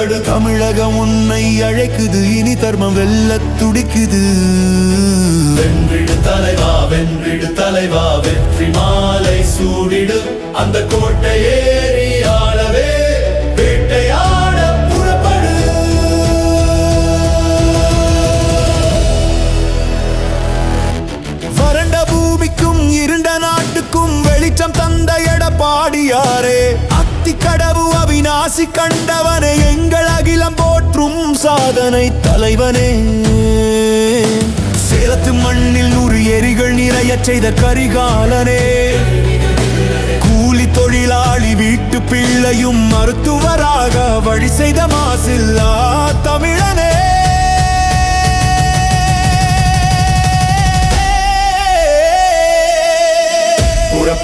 புறப்படு தமிழகம் உன்னை அழைக்குது. இனி தர்மம் வெல்ல துடிக்குது. வென்றிடு தலைவா வென்றிடு தலைவா வெற்றி மாலை சூடிடு. அந்த கோட்டை ஏறி அவிநாசி கண்டவனே எங்கள் அகிலம் போற்றும் சாதனை தலைவனே. சேலத்து மண்ணில் நூறு எரிகள் நிறைய செய்த கரிகாலனே. கூலி தொழிலாளி வீட்டு பிள்ளையும் மருத்துவராக வழி செய்த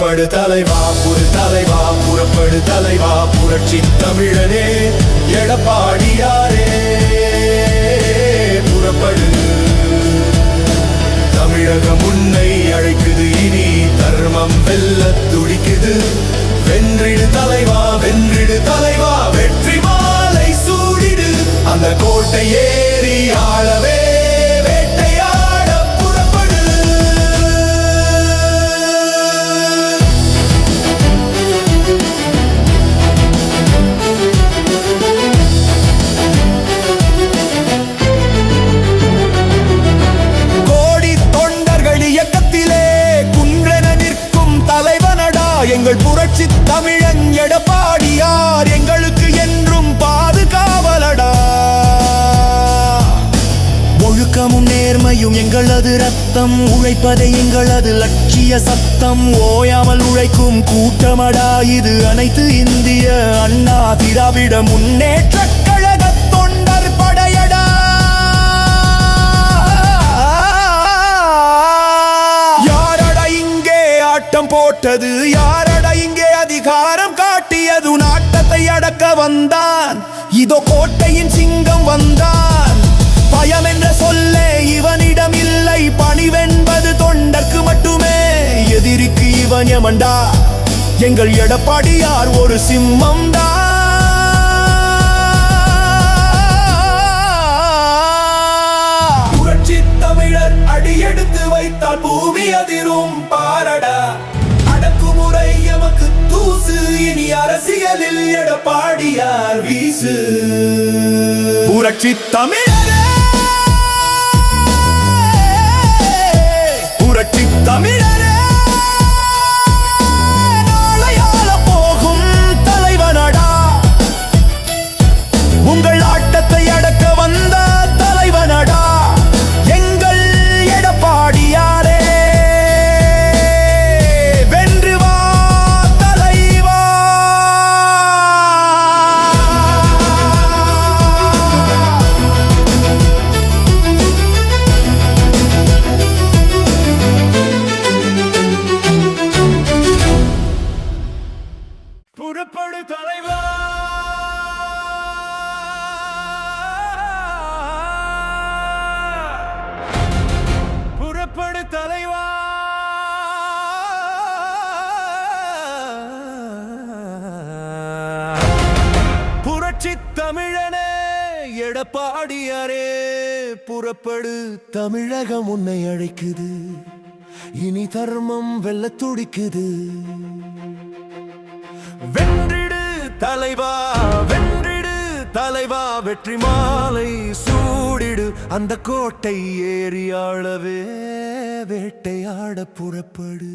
புறப்படு தலைவா புது தலைவா புறப்படு தலைவா புரட்சி தமிழனே. எங்களது ரத்தம் உழைப்பதை எங்களது லட்சிய சத்தம். ஓயாமல் உழைக்கும் கூட்டமடா இது அனைத்து இந்திய அண்ணா திராவிட முன்னேற்ற கழக தொண்டர் படையடா. யாரட இங்கே ஆட்டம் போட்டது? யாரட இங்கே அதிகாரம் காட்டியது? நாட்டத்தை அடக்க வந்தான். இதோ கோட்டையின் சிங்கம் எதிரிக்கு எங்கள் எடப்பாடியார் ஒரு சிம்மம் புரட்சி தமிழர் அடியெடுத்து வைத்தால் பூமி அதிரும் பாரடா. அடக்குமுறை எமக்கு தூசு இனி அரசியலில் எடப்பாடியார் வீசு. புரட்சி தமிழரே புரட்சி தமிழர். பாடியாரே புறப்படு. தமிழகம் உன்னை அழைக்குது. இனி தர்மம் வெல்ல துடிக்குது. வென்றிடு தலைவா வென்றிடு தலைவா. வெற்றி மாலை சூடிடு. அந்த கோட்டை ஏறியாளவே வேட்டையாட புறப்படு.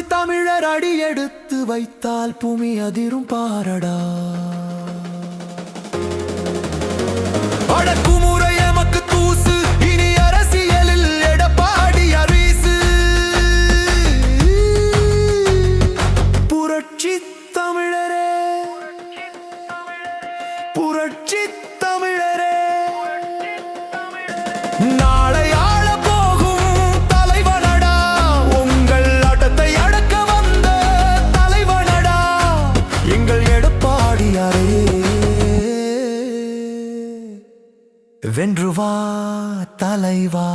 புரட்சி தமிழர் அடி எடுத்து வைத்தால் பூமி அதிரும் பாரடா. தலைவா தலைவா.